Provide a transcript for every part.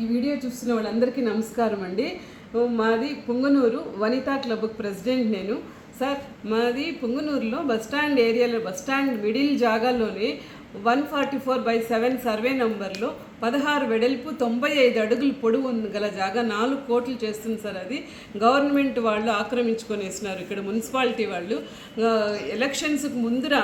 ఈ వీడియో చూస్తున్న వాళ్ళందరికీ నమస్కారం అండి. మాది పుంగనూరు వనితా క్లబ్ ప్రెసిడెంట్ నేను. సార్ మాది పుంగనూరులో బస్ స్టాండ్ ఏరియాలో bus stand middle జాగాలోని one forty four by seven survey నంబర్లో పదహారు వెడల్పు తొంభై ఐదు అడుగులు పొడవు గల జాగా నాలుగు కోట్లు చేస్తుంది సార్ అది. గవర్నమెంట్ వాళ్ళు ఆక్రమించుకొనేసినారు ఇక్కడ మున్సిపాలిటీ వాళ్ళు. ఎలక్షన్స్కి ముందర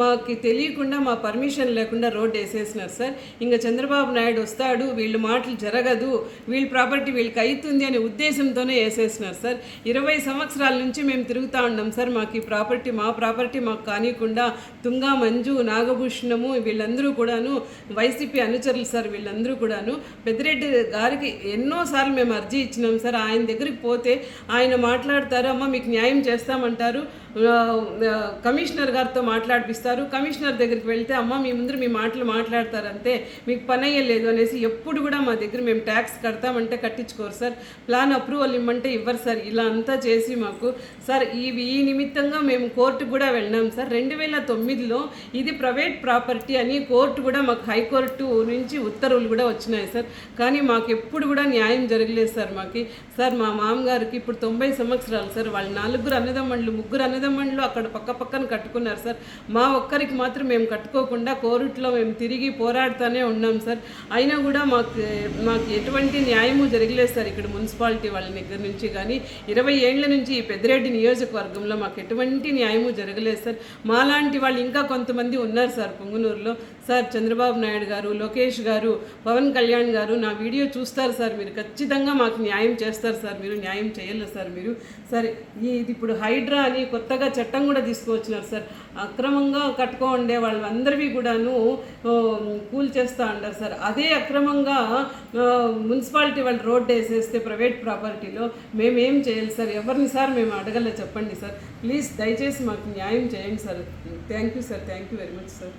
మాకు తెలియకుండా మా పర్మిషన్ లేకుండా రోడ్డు వేసేసినారు సార్. ఇంకా చంద్రబాబు నాయుడు వస్తాడు వీళ్ళ మాటలు జరగదు వీళ్ళ ప్రాపర్టీ వీళ్ళకి అవుతుంది అనే ఉద్దేశంతోనే వేసేసినారు సార్. ఇరవై సంవత్సరాల నుంచి మేము తిరుగుతూ ఉన్నాం సార్. మాకు ఈ ప్రాపర్టీ మా ప్రాపర్టీ మాకు కానియకుండా తుంగా మంజు నాగభూషణము వీళ్ళందరూ కూడాను వైసీపీ అనుచరులు సార్ వీళ్ళందరూ కూడాను. పెద్దిరెడ్డి గారికి ఎన్నోసార్లు మేము అర్జీ ఇచ్చినాం సార్. ఆయన దగ్గరికి పోతే ఆయన మాట్లాడతారు అమ్మ మీకు న్యాయం చేస్తామంటారు. కమిషనర్ గారితో మాట్లాడిపిస్తారు. కమిషనర్ దగ్గరికి వెళ్తే అమ్మ మీ ముందు మీ మాటలు మాట్లాడతారంతే మీకు పని అయ్యలేదు అనేసి ఎప్పుడు కూడా మా దగ్గర మేము ట్యాక్స్ కడతామంటే కట్టించుకోరు సార్. ప్లాన్ అప్రూవల్ ఇమ్మంటే ఇవ్వరు సార్. ఇలా అంతా చేసి మాకు సార్ ఇవి ఈ నిమిత్తంగా మేము కోర్టు కూడా వెళ్ళినాం సార్. రెండు వేల తొమ్మిదిలో ఇది ప్రైవేట్ ప్రాపర్టీ అని కోర్టు కూడా మాకు హైకోర్టు నుంచి ఉత్తర్వులు కూడా వచ్చినాయి సార్. కానీ మాకు ఎప్పుడు కూడా న్యాయం జరగలేదు సార్ మాకు. సార్ మా మామగారికి ఇప్పుడు తొంభై సంవత్సరాలు సార్. వాళ్ళ నలుగురు అన్నదమ్ముళ్ళు ముగ్గురు అన్నదమ్ముళ్ళు అక్కడ పక్క పక్కన కట్టుకున్నారు సార్. మా ఒక్కరికి మాత్రం మేము కట్టుకోకుండా కోర్టులో మేము తిరిగి పోరాడుతూనే ఉన్నాం సార్. అయినా కూడా మాకు మాకు ఎటువంటి న్యాయము జరగలేదు సార్ ఇక్కడ మున్సిపాలిటీ వాళ్ళ దగ్గర నుంచి కానీ. ఇరవై ఏళ్ళ నుంచి ఈ పెద్దిరెడ్డి నియోజకవర్గంలో మాకు ఎటువంటి న్యాయము జరగలేదు సార్. మాలాంటి వాళ్ళు ఇంకా కొంతమంది ఉన్నారు సార్ పొంగునూరులో. సార్ చంద్రబాబు నాయుడు గారు లోకేష్ గారు పవన్ కళ్యాణ్ గారు నా వీడియో చూస్తారు సార్. మీరు ఖచ్చితంగా మాకు న్యాయం చేస్తారు సార్. మీరు న్యాయం చేయలేదు సార్ మీరు. సరే ఇది ఇప్పుడు హైడ్రా అని కొత్తగా చట్టం కూడా తీసుకువచ్చినారు సార్. అక్రమంగా కట్టుకో ఉండే వాళ్ళందరివి కూడాను కూల్ చేస్తూ ఉండారు సార్. అదే అక్రమంగా మున్సిపాలిటీ వాళ్ళు రోడ్డు వేసేస్తే ప్రైవేట్ ప్రాపర్టీలో మేమేం చేయాలి సార్? ఎవరిని సార్ మేము అడగల చెప్పండి సార్. ప్లీజ్ దయచేసి మాకు న్యాయం చేయండి sir. Thank you sir. Thank you very much sir.